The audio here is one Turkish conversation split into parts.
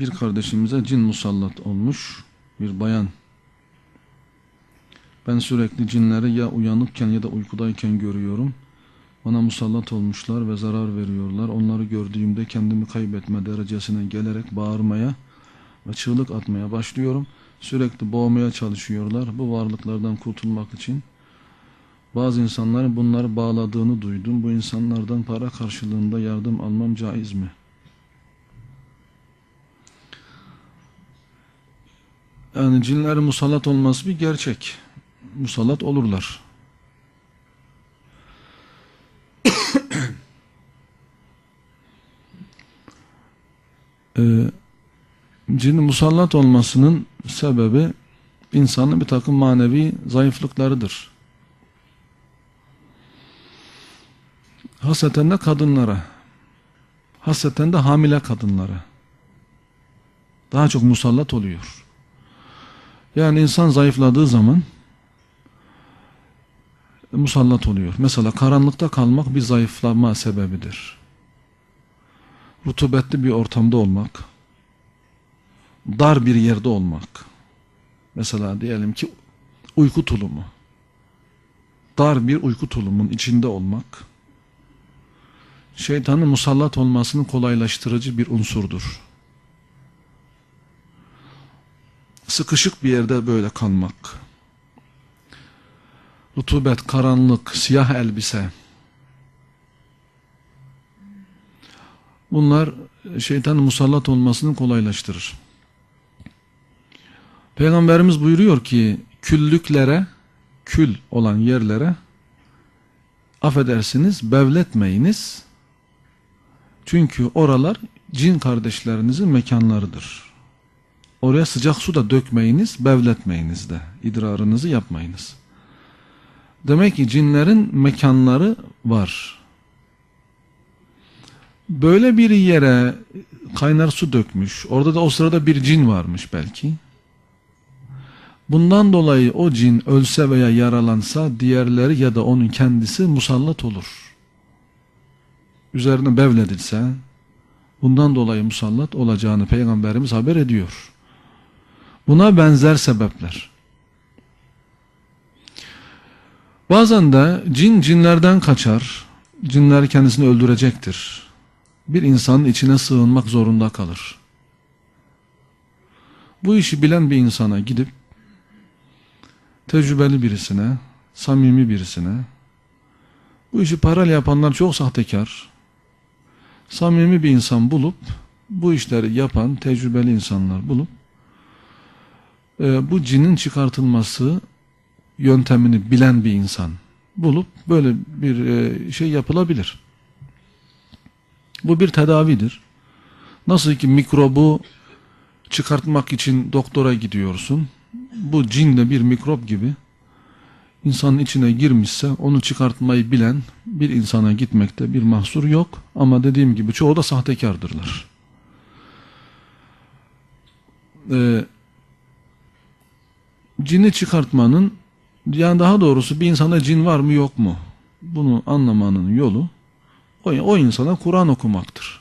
bir kardeşimize cin musallat olmuş bir bayan. Ben sürekli cinleri ya uyanıkken ya da uykudayken görüyorum. Bana musallat olmuşlar ve zarar veriyorlar. Onları gördüğümde kendimi kaybetme derecesine gelerek bağırmaya ve çığlık atmaya başlıyorum. Sürekli boğmaya çalışıyorlar bu varlıklardan kurtulmak için. Bazı insanların bunları bağladığını duydum. Bu insanlardan para karşılığında yardım almam caiz mi? Yani cinlerin musallat olması bir gerçek. Musallat olurlar. ee, cinin musallat olmasının sebebi insanın bir takım manevi zayıflıklarıdır. Haseten de kadınlara, haseten de hamile kadınlara daha çok musallat oluyor. Yani insan zayıfladığı zaman musallat oluyor. Mesela karanlıkta kalmak bir zayıflama sebebidir. Rutubetli bir ortamda olmak, dar bir yerde olmak. Mesela diyelim ki uyku tulumu. Dar bir uyku tulumun içinde olmak şeytanın musallat olmasını kolaylaştırıcı bir unsurdur. Sıkışık bir yerde böyle kalmak. Rutubet, karanlık, siyah elbise. Bunlar şeytanın musallat olmasını kolaylaştırır. Peygamberimiz buyuruyor ki küllüklere, kül olan yerlere affedersiniz bevletmeyiniz. Çünkü oralar cin kardeşlerinizin mekanlarıdır. Oraya sıcak su da dökmeyiniz, bevletmeyiniz de. İdrarınızı yapmayınız. Demek ki cinlerin mekanları var. Böyle bir yere kaynar su dökmüş. Orada da o sırada bir cin varmış belki. Bundan dolayı o cin ölse veya yaralansa diğerleri ya da onun kendisi musallat olur. Üzerine bevledilse bundan dolayı musallat olacağını Peygamberimiz haber ediyor. Buna benzer sebepler. Bazen de cin cinlerden kaçar, cinler kendisini öldürecektir. Bir insanın içine sığınmak zorunda kalır. Bu işi bilen bir insana gidip tecrübeli birisine, samimi birisine, bu işi parayla yapanlar çok sahtekar, samimi bir insan bulup, bu işleri yapan tecrübeli insanlar bulup, e, bu cinin çıkartılması yöntemini bilen bir insan bulup böyle bir e, şey yapılabilir. Bu bir tedavidir. Nasıl ki mikrobu çıkartmak için doktora gidiyorsun. Bu cin de bir mikrop gibi insanın içine girmişse onu çıkartmayı bilen bir insana gitmekte bir mahsur yok. Ama dediğim gibi çoğu da sahtekardırlar. Ee, cini çıkartmanın yani daha doğrusu bir insanda cin var mı yok mu? Bunu anlamanın yolu o, o insana Kur'an okumaktır.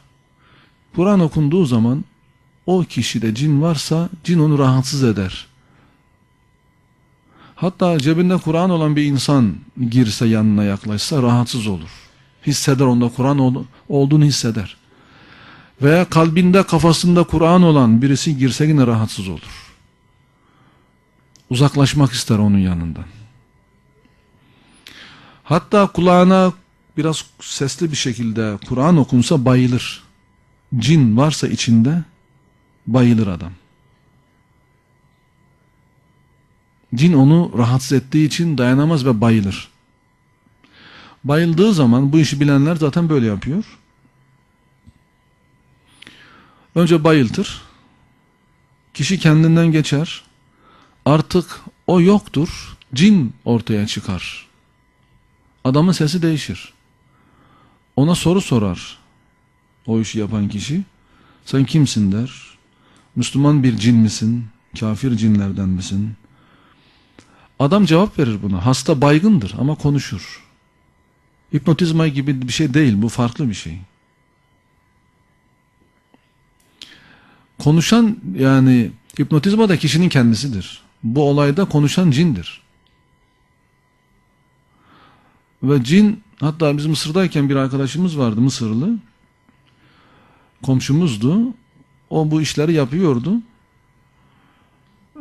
Kur'an okunduğu zaman o kişide cin varsa cin onu rahatsız eder. Hatta cebinde Kur'an olan bir insan girse yanına yaklaşsa rahatsız olur. Hisseder onda Kur'an olduğunu hisseder. Veya kalbinde kafasında Kur'an olan birisi girse yine rahatsız olur. Uzaklaşmak ister onun yanından. Hatta kulağına biraz sesli bir şekilde Kur'an okunsa bayılır. Cin varsa içinde bayılır adam. Cin onu rahatsız ettiği için dayanamaz ve bayılır. Bayıldığı zaman bu işi bilenler zaten böyle yapıyor. Önce bayıltır. Kişi kendinden geçer. Artık o yoktur. Cin ortaya çıkar. Adamın sesi değişir. Ona soru sorar. O işi yapan kişi. Sen kimsin der. Müslüman bir cin misin? Kafir cinlerden misin? Adam cevap verir buna. Hasta baygındır ama konuşur. Hipnotizma gibi bir şey değil. Bu farklı bir şey. konuşan yani hipnotizma da kişinin kendisidir. Bu olayda konuşan cindir. Ve cin hatta biz Mısır'dayken bir arkadaşımız vardı Mısırlı. Komşumuzdu. O bu işleri yapıyordu.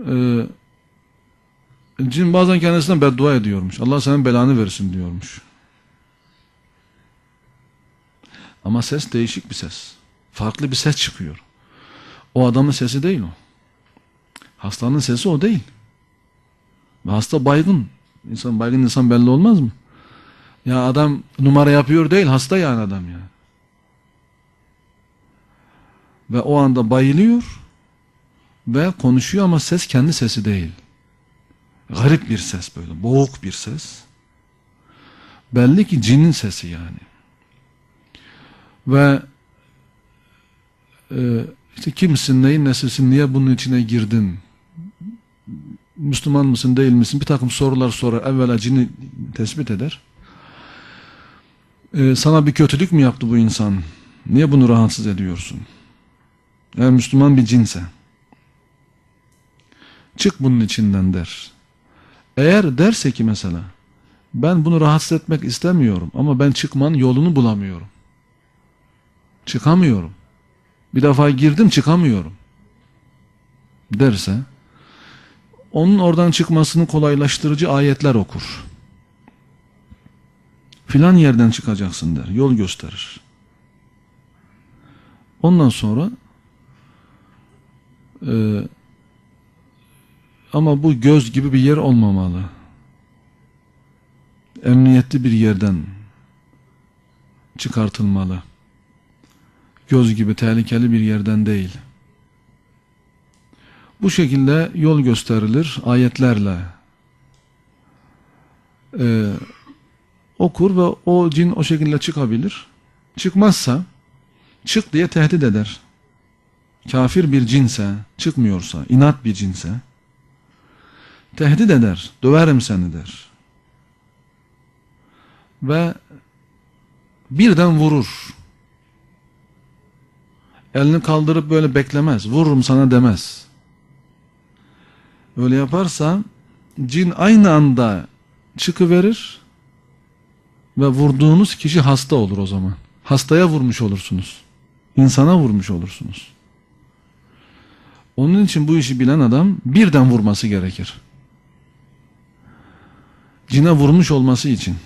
Ee, cin bazen kendisine beddua ediyormuş. Allah senin belanı versin diyormuş. Ama ses değişik bir ses. Farklı bir ses çıkıyor. O adamın sesi değil o. Hastanın sesi o değil. Ve hasta baygın. İnsan baygın insan belli olmaz mı? Ya adam numara yapıyor değil, hasta yani adam ya. Ve o anda bayılıyor ve konuşuyor ama ses kendi sesi değil. Garip bir ses böyle, boğuk bir ses. Belli ki cinin sesi yani. Ve e, işte kimsin, neyin nesisin, niye bunun içine girdin? Müslüman mısın, değil misin? Bir takım sorular sorar. Evvela cini tespit eder. E, sana bir kötülük mü yaptı bu insan? Niye bunu rahatsız ediyorsun? Eğer Müslüman bir cinse. Çık bunun içinden der. Eğer derse ki mesela ben bunu rahatsız etmek istemiyorum ama ben çıkmanın yolunu bulamıyorum. Çıkamıyorum. Bir defa girdim çıkamıyorum. Derse onun oradan çıkmasını kolaylaştırıcı ayetler okur. Filan yerden çıkacaksın der. Yol gösterir. Ondan sonra e, ama bu göz gibi bir yer olmamalı. Emniyetli bir yerden çıkartılmalı. Göz gibi tehlikeli bir yerden değil. Bu şekilde yol gösterilir ayetlerle. Ee, okur ve o cin o şekilde çıkabilir. Çıkmazsa çık diye tehdit eder. Kafir bir cinse, çıkmıyorsa, inat bir cinse tehdit eder. Döverim seni der. Ve birden vurur. Elini kaldırıp böyle beklemez. Vururum sana demez. Öyle yaparsa cin aynı anda çıkıverir ve vurduğunuz kişi hasta olur o zaman. Hastaya vurmuş olursunuz. İnsana vurmuş olursunuz. Onun için bu işi bilen adam birden vurması gerekir. Cine vurmuş olması için.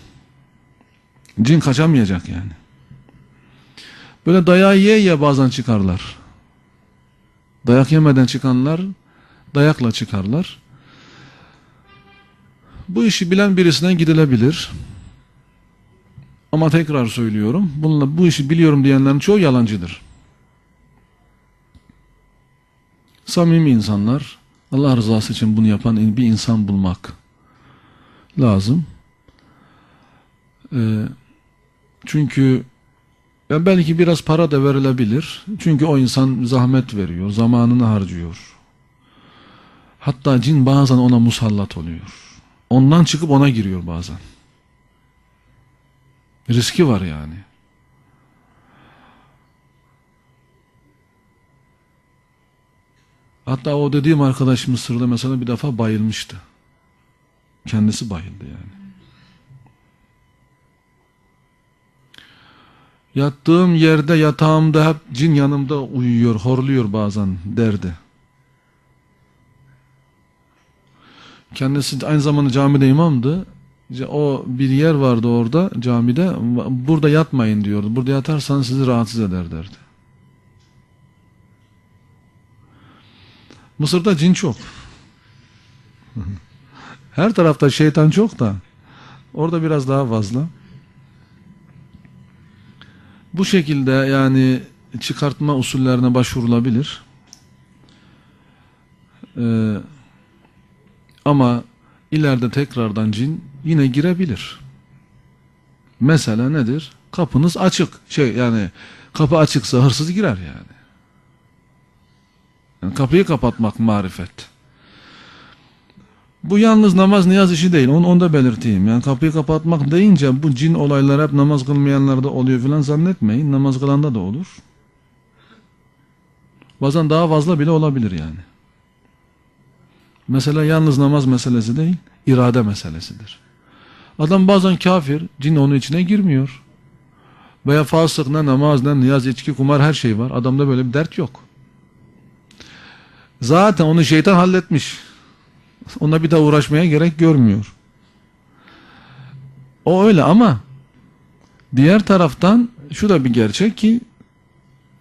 Cin kaçamayacak yani. Böyle dayağı ye ye bazen çıkarlar. Dayak yemeden çıkanlar dayakla çıkarlar. Bu işi bilen birisine gidilebilir. Ama tekrar söylüyorum. Bununla bu işi biliyorum diyenlerin çoğu yalancıdır. Samimi insanlar Allah rızası için bunu yapan bir insan bulmak lazım. Ee, çünkü belki biraz para da verilebilir. Çünkü o insan zahmet veriyor, zamanını harcıyor. Hatta cin bazen ona musallat oluyor. Ondan çıkıp ona giriyor bazen. Riski var yani. Hatta o dediğim arkadaş Mısır'da mesela bir defa bayılmıştı. Kendisi bayıldı yani. Yattığım yerde yatağımda hep cin yanımda uyuyor, horluyor bazen derdi. Kendisi aynı zamanda camide imamdı. O bir yer vardı orada camide. Burada yatmayın diyordu. Burada yatarsanız sizi rahatsız eder derdi. Mısır'da cin çok. Her tarafta şeytan çok da orada biraz daha fazla. Bu şekilde yani çıkartma usullerine başvurulabilir. Ee, ama ileride tekrardan cin yine girebilir. Mesela nedir? Kapınız açık. Şey yani kapı açıksa hırsız girer yani. yani kapıyı kapatmak marifet. Bu yalnız namaz niyaz işi değil. Onu, onu da belirteyim. Yani kapıyı kapatmak deyince bu cin olayları hep namaz kılmayanlarda oluyor filan zannetmeyin. Namaz kılanda da olur. Bazen daha fazla bile olabilir yani. Mesela yalnız namaz meselesi değil, irade meselesidir. Adam bazen kafir, cin onun içine girmiyor. Veya fasık ne namaz ne niyaz, içki, kumar her şey var. Adamda böyle bir dert yok. Zaten onu şeytan halletmiş. Ona bir daha uğraşmaya gerek görmüyor. O öyle ama diğer taraftan şu da bir gerçek ki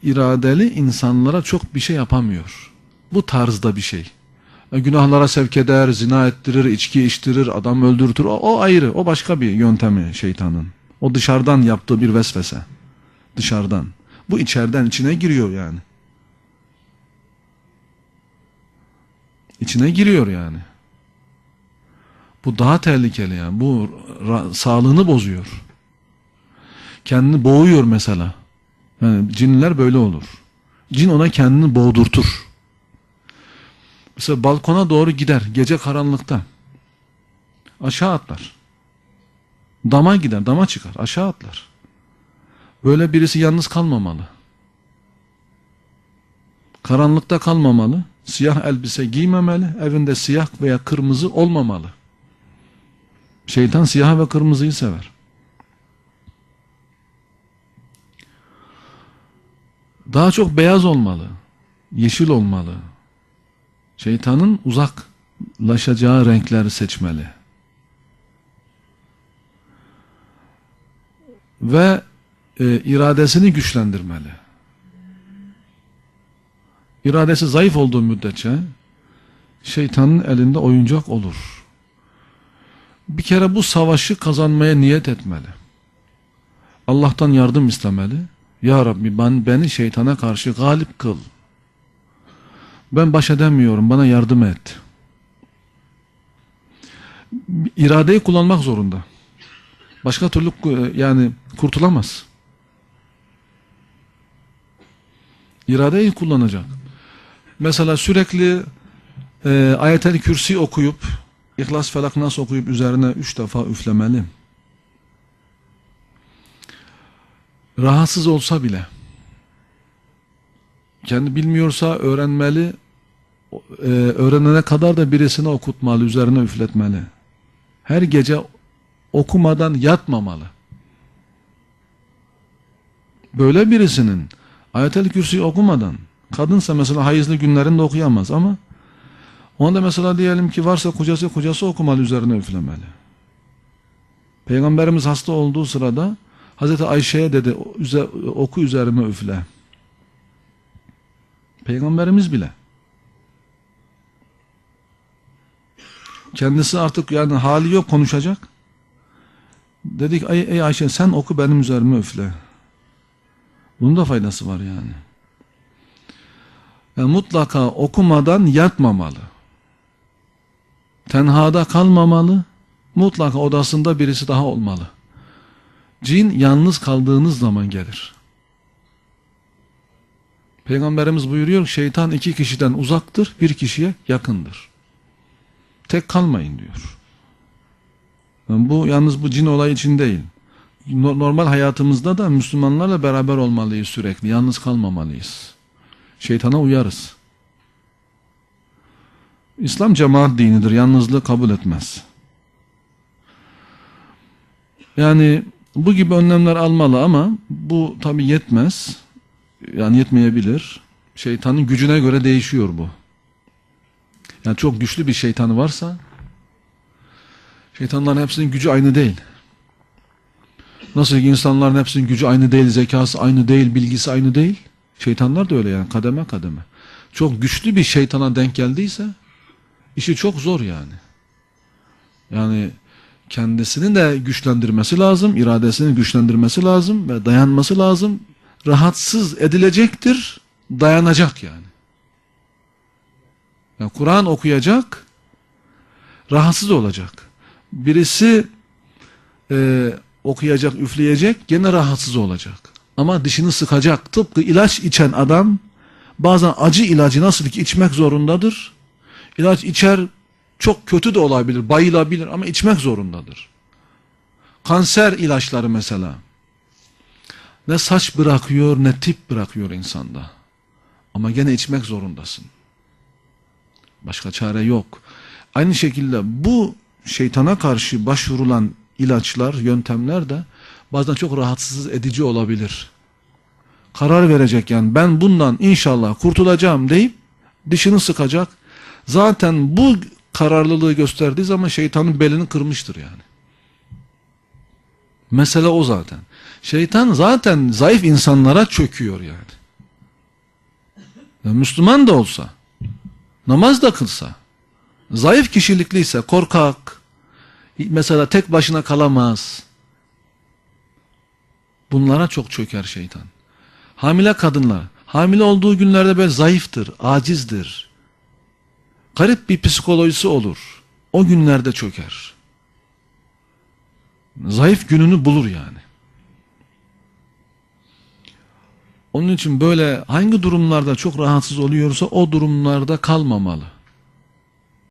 iradeli insanlara çok bir şey yapamıyor. Bu tarzda bir şey. E, günahlara sevk eder, zina ettirir, içki içtirir, adam öldürtür. O, o ayrı. O başka bir yöntemi şeytanın. O dışarıdan yaptığı bir vesvese. Dışarıdan. Bu içeriden içine giriyor yani. İçine giriyor yani. Bu daha tehlikeli yani. Bu sağlığını bozuyor. Kendini boğuyor mesela. Yani cinler böyle olur. Cin ona kendini boğdurtur. Mesela balkona doğru gider gece karanlıkta. Aşağı atlar. Dama gider, dama çıkar, aşağı atlar. Böyle birisi yalnız kalmamalı. Karanlıkta kalmamalı. Siyah elbise giymemeli. Evinde siyah veya kırmızı olmamalı. Şeytan siyah ve kırmızıyı sever. Daha çok beyaz olmalı. Yeşil olmalı. Şeytanın uzaklaşacağı renkleri seçmeli. Ve e, iradesini güçlendirmeli. İradesi zayıf olduğu müddetçe şeytanın elinde oyuncak olur. Bir kere bu savaşı kazanmaya niyet etmeli. Allah'tan yardım istemeli. Ya Rabbi ben, beni şeytana karşı galip kıl. Ben baş edemiyorum bana yardım et. İradeyi kullanmak zorunda. Başka türlü yani kurtulamaz. İradeyi kullanacak. Mesela sürekli e, ayet-el kürsi okuyup İhlas Felak Nas okuyup üzerine üç defa üflemeli. Rahatsız olsa bile kendi bilmiyorsa öğrenmeli e, öğrenene kadar da birisine okutmalı, üzerine üfletmeli. Her gece okumadan yatmamalı. Böyle birisinin ayet-el kürsüyü okumadan kadınsa mesela hayızlı günlerinde okuyamaz ama onda mesela diyelim ki varsa kocası kocası okumalı üzerine üflemeli. Peygamberimiz hasta olduğu sırada Hazreti Ayşe'ye dedi oku üzerime üfle. Peygamberimiz bile. Kendisi artık yani hali yok konuşacak. Dedik ey, ey Ayşe sen oku benim üzerime üfle. Bunun da faydası var yani. yani mutlaka okumadan yatmamalı. Tenhada kalmamalı. Mutlaka odasında birisi daha olmalı. Cin yalnız kaldığınız zaman gelir. Peygamberimiz buyuruyor şeytan iki kişiden uzaktır, bir kişiye yakındır. Tek kalmayın diyor. Yani bu yalnız bu cin olayı için değil. Normal hayatımızda da Müslümanlarla beraber olmalıyız sürekli. Yalnız kalmamalıyız. Şeytana uyarız. İslam cemaat dinidir. Yalnızlığı kabul etmez. Yani bu gibi önlemler almalı ama bu tabi yetmez. Yani yetmeyebilir. Şeytanın gücüne göre değişiyor bu. Yani çok güçlü bir şeytanı varsa şeytanların hepsinin gücü aynı değil. Nasıl ki insanların hepsinin gücü aynı değil, zekası aynı değil, bilgisi aynı değil. Şeytanlar da öyle yani kademe kademe. Çok güçlü bir şeytana denk geldiyse işi çok zor yani. Yani kendisini de güçlendirmesi lazım, iradesini güçlendirmesi lazım ve dayanması lazım. Rahatsız edilecektir, dayanacak yani. Yani Kur'an okuyacak, rahatsız olacak. Birisi e, okuyacak, üfleyecek, gene rahatsız olacak. Ama dişini sıkacak. Tıpkı ilaç içen adam bazen acı ilacı nasıl ki içmek zorundadır. İlaç içer, çok kötü de olabilir, bayılabilir ama içmek zorundadır. Kanser ilaçları mesela. Ne saç bırakıyor ne tip bırakıyor insanda. Ama gene içmek zorundasın. Başka çare yok. Aynı şekilde bu şeytana karşı başvurulan ilaçlar, yöntemler de bazen çok rahatsız edici olabilir. Karar verecek yani ben bundan inşallah kurtulacağım deyip dişini sıkacak. Zaten bu kararlılığı gösterdiği zaman şeytanın belini kırmıştır yani. Mesele o zaten. Şeytan zaten zayıf insanlara çöküyor yani. Ya Müslüman da olsa, namaz da kılsa, zayıf kişilikliyse, korkak, mesela tek başına kalamaz. Bunlara çok çöker şeytan. Hamile kadınlar, hamile olduğu günlerde böyle zayıftır, acizdir. Garip bir psikolojisi olur. O günlerde çöker. Zayıf gününü bulur yani. Onun için böyle hangi durumlarda çok rahatsız oluyorsa o durumlarda kalmamalı.